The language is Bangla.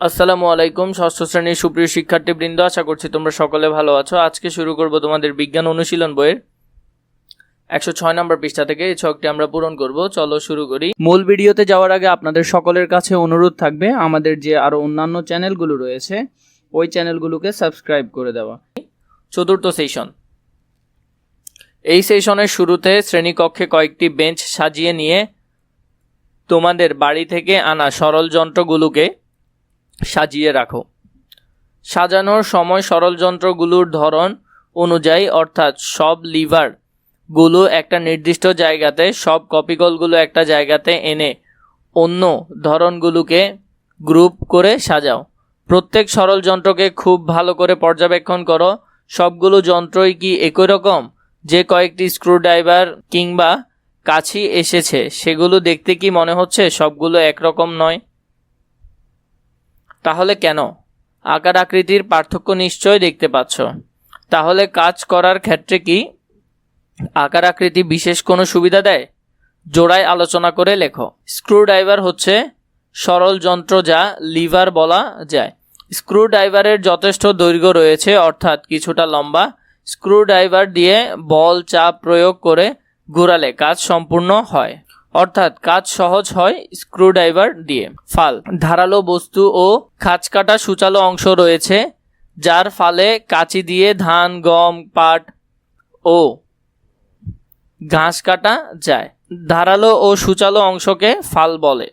আসসালামু আলাইকুম, ষষ্ঠ শ্রেণির সুপ্রিয় শিক্ষার্থীবৃন্দ, আশা করছি তোমরা সকলে ভালো আছো। আজকে শুরু করব তোমাদের বিজ্ঞান অনুশীলন বইয়ের একশো ছয় নম্বর পৃষ্ঠা থেকে। এই ছকটি আমরা পূরণ করব। চলো শুরু করি। মূল ভিডিওতে যাওয়ার আগে আপনাদের সকলের কাছে অনুরোধ থাকবে, আমাদের যে আরও অন্যান্য চ্যানেলগুলো রয়েছে, ওই চ্যানেলগুলোকে সাবস্ক্রাইব করে দেওয়া। চতুর্থ সেশন। এই সেশনের শুরুতে শ্রেণীকক্ষে কয়েকটি বেঞ্চ সাজিয়ে নিয়ে তোমাদের বাড়ি থেকে আনা সরল যন্ত্রগুলোকে সাজিয়ে রাখো। সাজানোর সময় সরল যন্ত্রগুলোর ধরন অনুযায়ী, অর্থাৎ সব লিভারগুলো একটা নির্দিষ্ট জায়গাতে, সব কপিকলগুলো একটা জায়গাতে এনে অন্য ধরনগুলোকে গ্রুপ করে সাজাও। প্রত্যেক সরল যন্ত্রকে খুব ভালো করে পর্যবেক্ষণ করো। সবগুলো যন্ত্রই কি একই রকম? যে কয়েকটি স্ক্রুড্রাইভার কিংবা কাছি এসেছে, সেগুলো দেখতে কি মনে হচ্ছে সবগুলো একরকম নয়? তাহলে কেন? আকার আকৃতির পার্থক্য নিশ্চয় দেখতে পাচ্ছ। তাহলে কাজ করার ক্ষেত্রে কি আকার আকৃতি বিশেষ কোনো সুবিধা দেয়? জোড়ায় আলোচনা করে লেখো। স্ক্রুড্রাইভার হচ্ছে সরল যন্ত্র যা লিভার বলা যায়। স্ক্রুড্রাইভারের যথেষ্ট দৈর্ঘ্য রয়েছে, অর্থাৎ কিছুটা লম্বা। স্ক্রুড্রাইভার দিয়ে বল চাপ প্রয়োগ করে ঘোরালে কাজ সম্পূর্ণ হয়। অর্থাৎ কাজ সহজ হয় স্ক্রুড্রাইভার দিয়ে। ফাল। ধারালো বস্তু ও খাঁচকাটা সূচালো অংশ রয়েছে, যার ফালে কাঁচি দিয়ে ধান, গম, পাট ও ঘাস কাটা যায়। ধারালো ও সূচালো অংশকে ফাল বলে।